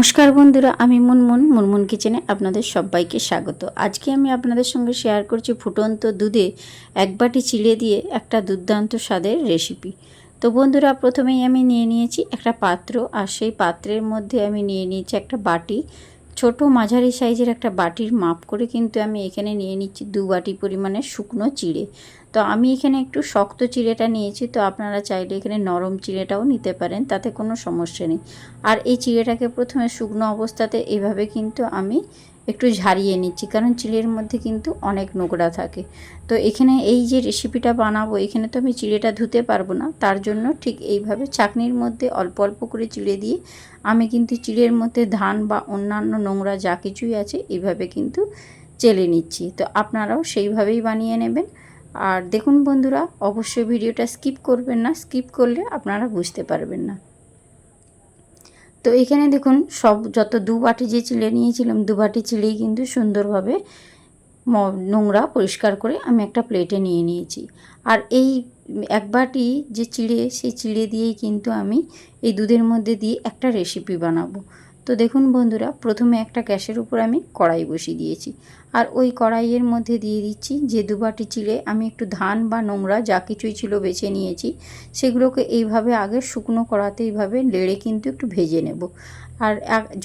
নমস্কার বন্ধুরা, আমি মুনমুন মুনমুন কিচেনে আপনাদের সবাইকে স্বাগত। আজকে আমি আপনাদের সঙ্গে শেয়ার করছি ফুটন্ত দুধে এক বাটি চিড়ে দিয়ে একটা দুর্দান্ত স্বাদের রেসিপি। তো বন্ধুরা, প্রথমেই আমি নিয়ে নিয়েছি একটা পাত্র, আর সেই পাত্রের মধ্যে আমি নিয়ে নিয়েছি একটা বাটি। ছোট মাঝারি সাইজের একটা বাটির মাপ করে কিন্তু আমি এখানে নিয়ে নিচ্ছি দু বাটি পরিমাণে শুকনো চিড়ে। তো আমি এখানে একটু শক্ত চিড়েটা নিয়েছি, তো আপনারা চাইলে এখানে নরম চিড়েটাও নিতে পারেন, তাতে কোনো সমস্যা নেই। আর এই চিড়েটাকে প্রথমে শুকনো অবস্থাতে এভাবে কিন্তু আমি একটু ঝারিয়ে নিচ্ছি, কারণ চিড়ের মধ্যে কিন্তু অনেক নোংরা থাকে। তো এখানে এই যে রেসিপিটা বানাবো, এখানে তো আমি চিড়েটা ধুতে পারব না, তার জন্য ঠিক এইভাবে চাকনির মধ্যে অল্প অল্প করে চিড়ে দিয়ে আমি কিন্তু চিড়ের মধ্যে ধান বা অন্যান্য নোংরা যা কিছুই আছে এইভাবে কিন্তু চেলে নিচ্ছি। তো আপনারাও সেইভাবেই বানিয়ে নেবেন। আর দেখুন বন্ধুরা, অবশ্যই ভিডিওটা স্কিপ করবেন না, স্কিপ করলে আপনারা বুঝতে পারবেন না। তো এখানে দেখুন, সব যত দু বাটি যে চিলে নিয়েছিলাম, দু বাটি চিলেই কিন্তু সুন্দরভাবে নোংরা পরিষ্কার করে আমি একটা প্লেটে নিয়ে নিয়েছি। আর এই এক বাটি যে চিড়ে, সেই চিড়ে দিয়েই কিন্তু আমি এই দুধের মধ্যে দিয়ে একটা রেসিপি বানাবো। তো দেখুন বন্ধুরা, প্রথমে একটা গ্যাসের উপর আমি কড়াই বসিয়ে দিয়েছি। আর ওই কড়াইয়ের মধ্যে দিয়ে দিচ্ছি যে দুবাটি চিড়ে, আমি একটু ধান বা নোংরা যা কিছুই ছিল বেছে নিয়েছি, সেগুলোকে এইভাবে আগে শুকনো কড়াতে এইভাবে লেড়ে কিন্তু একটু ভেজে নেব। আর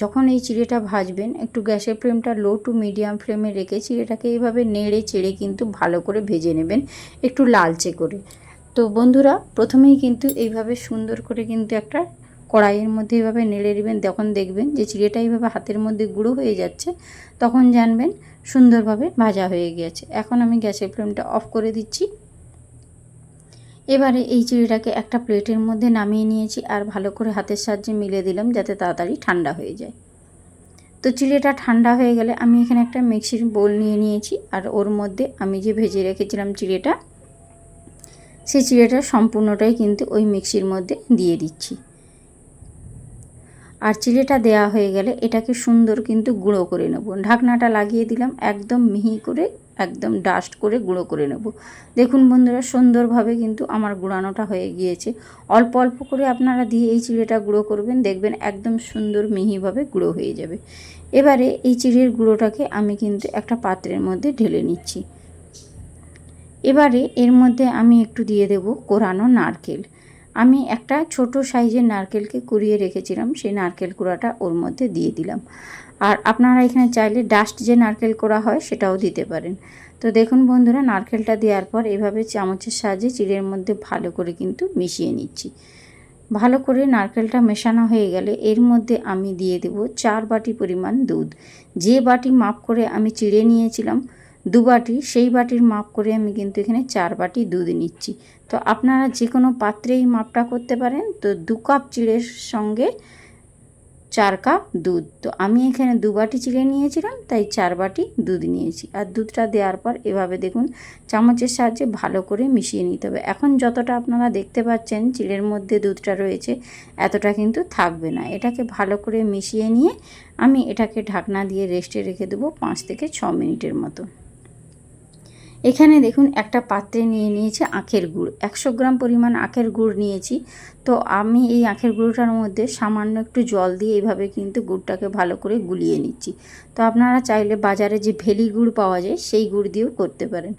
যখন এই চিড়েটা ভাজবেন, একটু গ্যাসের ফ্লেমটা লো টু মিডিয়াম ফ্লেমে রেখে চিড়েটাকে এইভাবে নেড়ে চেড়ে কিন্তু ভালো করে ভেজে নেবেন একটু লালচে করে। তো বন্ধুরা, প্রথমেই কিন্তু এইভাবে সুন্দর করে কিন্তু একটা কড়াইয়ের মধ্যে এভাবে নেড়ে নেবেন, তখন দেখবেন যে চিড়েটা এইভাবে হাতের মধ্যে গুঁড়ো হয়ে যাচ্ছে, তখন জানবেন সুন্দরভাবে ভাজা হয়ে গিয়েছে এখন আমি গ্যাসের ফ্লেমটা অফ করে দিচ্ছি। এবারে এই চিড়িটাকে একটা প্লেটের মধ্যে নামিয়ে নিয়েছি আর ভালো করে হাতের সাহায্যে মিলে দিলাম যাতে তাড়াতাড়ি ঠান্ডা হয়ে যায়। তো চিড়েটা ঠান্ডা হয়ে গেলে আমি এখানে একটা মিক্সির বোল নিয়ে নিয়েছি আর ওর মধ্যে আমি যে ভেজে রেখেছিলাম চিড়েটা, সেই চিড়েটা সম্পূর্ণটাই কিন্তু ওই মিক্সির মধ্যে দিয়ে দিচ্ছি। আর চিড়েটা দেয়া হয়ে গেলে এটাকে সুন্দর কিন্তু গুঁড়ো করে নেব। ঢাকনাটা লাগিয়ে দিলাম, একদম মিহি করে, একদম ডাস্ট করে গুঁড়ো করে নেব। দেখুন বন্ধুরা, সুন্দরভাবে কিন্তু আমার গুঁড়ানোটা হয়ে গিয়েছে। অল্প অল্প করে আপনারা দিয়ে এই চিড়েটা গুঁড়ো করবেন, দেখবেন একদম সুন্দর মিহিভাবে গুঁড়ো হয়ে যাবে। এবারে এই চিড়ের গুঁড়োটাকে আমি কিন্তু একটা পাত্রের মধ্যে ঢেলে নিচ্ছি। এবারে এর মধ্যে আমি একটু দিয়ে দেব কোরানো নারকেল। আমি একটা ছোট সাইজের নারকেলকে কুড়িয়ে রেখেছিলাম, সেই নারকেল কুড়াটা ওর মধ্যে দিয়ে দিলাম। আর আপনারা এখানে চাইলে ডাস্ট যে নারকেল করা হয় সেটাও দিতে পারেন। তো দেখুন বন্ধুরা, নারকেলটা দেওয়ার পর এভাবে চামচের সাহায্যে চিড়ের মধ্যে ভালো করে কিন্তু মিশিয়ে নিচ্ছি। ভালো করে নারকেলটা মেশানো হয়ে গেলে এর মধ্যে আমি দিয়ে দেব চার বাটি পরিমাণ দুধ। যে বাটি মাপ করে আমি চিড়ে নিয়েছিলাম দু বাটি, সেই বাটির মাপ করে আমি কিন্তু এখানে চার বাটি দুধ নিচ্ছি। তো আপনারা যে কোনো পাত্রেই মাপটা করতে পারেন। তো দু কাপ চিড়ের সঙ্গে চার কাপ দুধ। তো আমি এখানে দু বাটি চিড়ে নিয়েছিলাম, তাই চার বাটি দুধ নিয়েছি। আর দুধটা দেওয়ার পর এভাবে দেখুন, চামচের সাহায্যে ভালো করে মিশিয়ে নিতে হবে। এখন যতটা আপনারা দেখতে পাচ্ছেন, চিড়ের মধ্যে দুধটা রয়েছে, এতটা কিন্তু থাকবে না। এটাকে ভালো করে মিশিয়ে নিয়ে আমি এটাকে ঢাকনা দিয়ে রেস্টে রেখে দেবো পাঁচ থেকে ছ মিনিটের মতো। এখানে দেখুন একটা পাত্রে নিয়ে নিয়েছি আখের গুড়। একশো গ্রাম পরিমাণ আখের গুড় নিয়েছি। তো আমি এই আখের গুঁড়োটার মধ্যে সামান্য একটু জল দিয়ে এইভাবে কিন্তু গুড়টাকে ভালো করে গুলিয়ে নিচ্ছি। তো আপনারা চাইলে বাজারে যে ভেলি গুড় পাওয়া যায়, সেই গুড় দিয়েও করতে পারেন।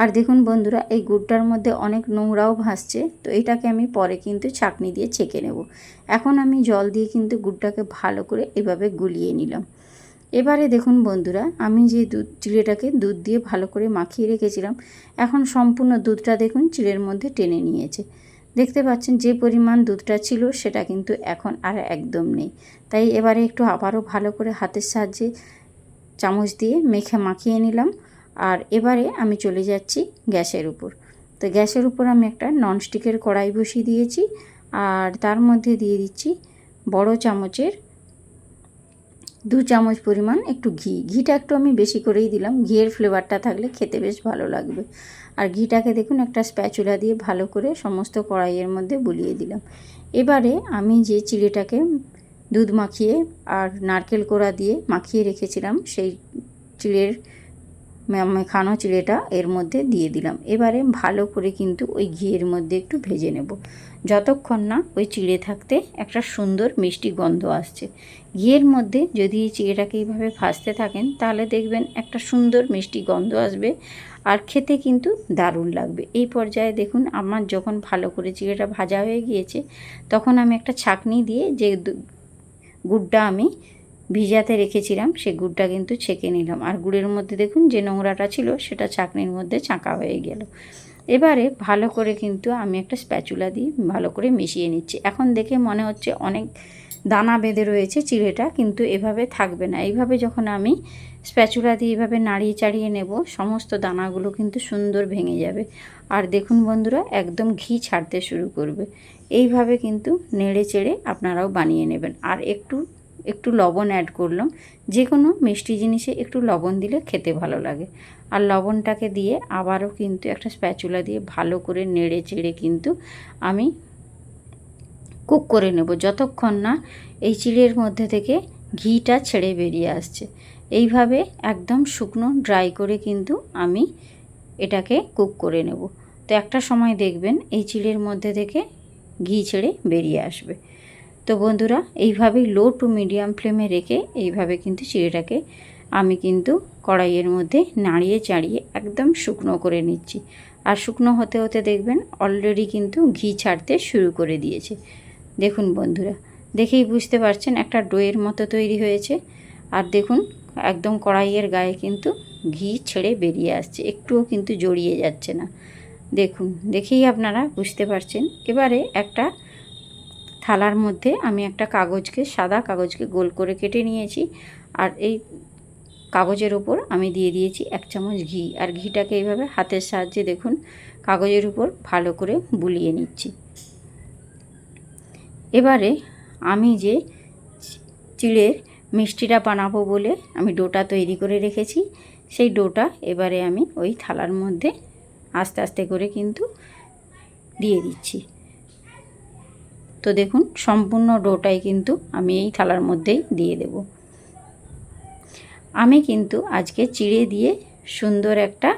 আর দেখুন বন্ধুরা, এই গুড়টার মধ্যে অনেক নোংরাও ভাসছে। তো এটাকে আমি পরে কিন্তু ছাকনি দিয়ে ছেঁকে নেব। এখন আমি জল দিয়ে কিন্তু গুড়টাকে ভালো করে এভাবে গুলিয়ে নিলাম। এবারে দেখুন বন্ধুরা, আমি যে দুধ, চিড়েটাকে দুধ দিয়ে ভালো করে মাখিয়ে রেখেছিলাম, এখন সম্পূর্ণ দুধটা দেখুন চিড়ের মধ্যে টেনে নিয়েছে। দেখতে পাচ্ছেন যে পরিমাণ দুধটা ছিল, সেটা কিন্তু এখন আর একদম নেই। তাই এবারে একটু আবারও ভালো করে হাতের সাহায্যে চামচ দিয়ে মেখে মাখিয়ে নিলাম, আর এবারে আমি চলে যাচ্ছি গ্যাসের উপর। তো গ্যাসের উপর আমি একটা ননস্টিকের কড়াই বসিয়ে দিয়েছি, আর তার মধ্যে দিয়ে দিচ্ছি বড় চামচের দু চামচ পরিমাণ একটু ঘি। ঘিটা একটু আমি বেশি করেই দিলাম। ঘিয়ের ফ্লেভারটা থাকলে খেতে বেশ ভালো লাগবে। আর ঘিটাকে দেখুন একটা স্প্যাচুলা দিয়ে ভালো করে সমস্ত কড়াইয়ের মধ্যে বুলিয়ে দিলাম। এবারে আমি যে চিড়েটাকে দুধ মাখিয়ে আর নারকেল কোড়া দিয়ে মাখিয়ে রেখেছিলাম, সেই চিড়ের মে- মেখানো চিড়েটা এর মধ্যে দিয়ে দিলাম। এবারে ভালো করে কিন্তু ওই ঘিয়ের মধ্যে একটু ভেজে নেব। যতক্ষণ না ওই চিড়ে থাকতে একটা সুন্দর মিষ্টি গন্ধ আসছে। ঘিয়ের মধ্যে যদি এই চিড়েটাকে এইভাবে ভাজতে থাকেন, তাহলে দেখবেন একটা সুন্দর মিষ্টি গন্ধ আসবে আর খেতে কিন্তু দারুণ লাগবে। এই পর্যায়ে দেখুন, আমার যখন ভালো করে চিড়েটা ভাজা হয়ে গিয়েছে, তখন আমি একটা ছাকনি দিয়ে যে গুড়টা আমি ভিজাতে রেখেছিলাম, সে গুড়টা কিন্তু ছেঁকে নিলাম। আর গুড়ের মধ্যে দেখুন যে নোংরাটা ছিল, সেটা চাকনির মধ্যে চাকা হয়ে গেল। এবারে ভালো করে কিন্তু আমি একটা স্প্যাচুলা দিয়ে ভালো করে মিশিয়ে নিচ্ছি। এখন দেখে মনে হচ্ছে অনেক দানা বেঁধে রয়েছে চিড়েটা, কিন্তু এভাবে থাকবে না। এইভাবে যখন আমি স্প্যাচুলা দিয়ে এভাবে নাড়িয়ে চাড়িয়ে নেব, সমস্ত দানাগুলো কিন্তু সুন্দর ভেঙে যাবে। আর দেখুন বন্ধুরা, একদম ঘি ছাড়তে শুরু করবে। এইভাবে কিন্তু নেড়ে চেড়ে আপনারাও বানিয়ে নেবেন। আর একটু একটু লবণ অ্যাড করলাম। যে কোনো মিষ্টি জিনিসে একটু লবণ দিলে খেতে ভালো লাগে। আর লবণটাকে দিয়ে আবারও কিন্তু একটা স্প্যাচুলা দিয়ে ভালো করে নেড়ে চেড়ে কিন্তু আমি কুক করে নেব। যতক্ষণ না এই চিড়ের মধ্যে থেকে ঘিটা ছেড়ে বেরিয়ে আসছে। এইভাবে একদম শুকনো ড্রাই করে কিন্তু আমি এটাকে কুক করে নেব। তো একটা সময় দেখবেন এই চিড়ের মধ্যে থেকে ঘি ছেড়ে বেরিয়ে আসবে। তো বন্ধুরা, এইভাবেই লো টু মিডিয়াম ফ্লেমে রেখে এইভাবে কিন্তু চিড়েটাকে আমি কিন্তু কড়াইয়ের মধ্যে নাড়িয়ে চাড়িয়ে একদম শুকনো করে নিচ্ছি। আর শুকনো হতে হতে দেখবেন অলরেডি কিন্তু ঘি ছাড়তে শুরু করে দিয়েছে। দেখুন বন্ধুরা, দেখেই বুঝতে পারছেন একটা ডোয়ের মতো তৈরি হয়েছে। আর দেখুন, একদম কড়াইয়ের গায়ে কিন্তু ঘি ছেড়ে বেরিয়ে আসছে, একটুও কিন্তু জড়িয়ে যাচ্ছে না। দেখুন, দেখেই আপনারা বুঝতে পারছেন। এবারে একটা থালার মধ্যে আমি একটা কাগজকে, সাদা কাগজকে গোল করে কেটে নিয়েছি। আর এই কাগজের ওপর আমি দিয়ে দিয়েছি এক চামচ ঘি। আর ঘিটাকে এইভাবে হাতের সাহায্যে দেখুন, কাগজের উপর ভালো করে বুলিয়ে নিচ্ছি। এবারে আমি যে চিড়ের মিষ্টিটা বানাবো বলে আমি ডোটা তৈরি করে রেখেছি, সেই ডোটা এবারে আমি ওই থালার মধ্যে আস্তে আস্তে করে কিন্তু দিয়ে দিচ্ছি। তো দেখুন, সম্পূর্ণ ডোটাই কিন্তু আমি এই থালার মধ্যেই দিয়ে দেব। আমি কিন্তু আজকে চিড়ে দিয়ে সুন্দর একটা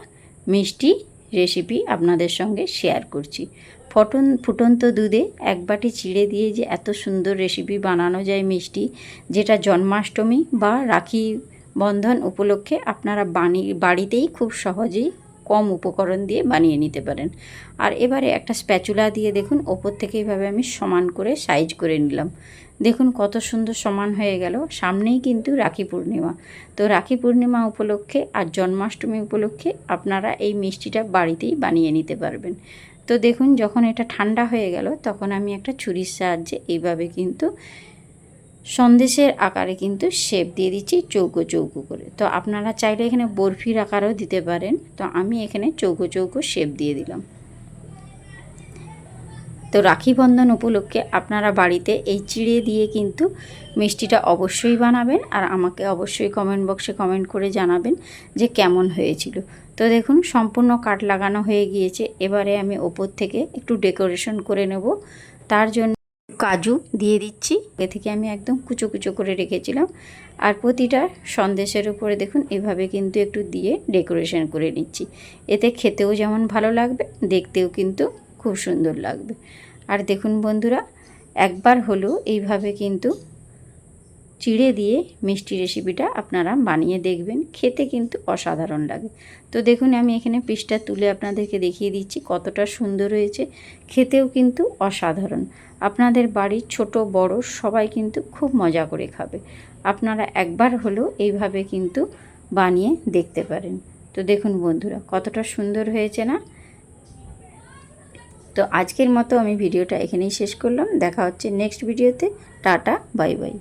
মিষ্টি রেসিপি আপনাদের সঙ্গে শেয়ার করছি। ফটন, ফুটন্ত দুধে এক বাটি চিড়ে দিয়ে যে এত সুন্দর রেসিপি বানানো যায় মিষ্টি, যেটা জন্মাষ্টমী বা রাখি বন্ধন উপলক্ষে আপনারা বানি, বাড়িতেই খুব সহজেই কম উপকরণ দিয়ে বানিয়ে নিতে পারেন। আর এবারে একটা স্প্যাচুলা দিয়ে দেখুন, ওপর থেকে এইভাবে আমি সমান করে সাইজ করে নিলাম। দেখুন কত সুন্দর সমান হয়ে গেল। সামনেই কিন্তু রাখি পূর্ণিমা। তো রাখি পূর্ণিমা উপলক্ষে আর জন্মাষ্টমী উপলক্ষে আপনারা এই মিষ্টিটা বাড়িতেই বানিয়ে নিতে পারবেন। তো দেখুন যখন এটা ঠান্ডা হয়ে গেল, তখন আমি একটা ছুরির সাহায্যে এইভাবে কিন্তু সন্দেশের আকারে কিন্তু শেপ দিয়ে দিচ্ছি চৌকো চৌকো করে। তো আপনারা চাইলে এখানে বরফির আকারও দিতে পারেন। তো আমি এখানে চৌকো চৌকো শেপ দিয়ে দিলাম। তো রাখি বন্ধন উপলক্ষে আপনারা বাড়িতে এই চিড়ে দিয়ে কিন্তু মিষ্টিটা অবশ্যই বানাবেন আর আমাকে অবশ্যই কমেন্ট বক্সে কমেন্ট করে জানাবেন যে কেমন হয়েছিল। তো দেখুন, সম্পূর্ণ কাঠ লাগানো হয়ে গিয়েছে। এবারে আমি ওপর থেকে একটু ডেকোরেশন করে নেব। তার জন্য কাজু দিয়ে দিচ্ছি। এ থেকে আমি একদম কুচো কুচো করে রেখেছিলাম। আর প্রতিটা সন্দেশের উপরে দেখুন, এভাবে কিন্তু একটু দিয়ে ডেকোরেশন করে নিচ্ছি। এতে খেতেও যেমন ভালো লাগবে, দেখতেও কিন্তু খুব সুন্দর লাগবে। আর দেখুন বন্ধুরা, একবার হলেও এইভাবে কিন্তু চিড়ে দিয়ে মিষ্টি রেসিপিটা আপনারা বানিয়ে দেখবেন। খেতে কিন্তু অসাধারণ লাগে। তো দেখুন, আমি এখানে পিসটা তুলে আপনাদেরকে দেখিয়ে দিচ্ছি কতটা সুন্দর হয়েছে। খেতেও কিন্তু অসাধারণ। আপনাদের বাড়ির ছোট, বড়, সবাই কিন্তু খুব মজা করে খাবে। আপনারা একবার হলেও এইভাবে কিন্তু বানিয়ে দেখতে পারেন। তো দেখুন বন্ধুরা, কতটা সুন্দর হয়েছে না? তো আজকের মতো আমি ভিডিওটা এখানেই শেষ করলাম। দেখা হচ্ছে নেক্সট ভিডিওতে টাটা, বাই বাই।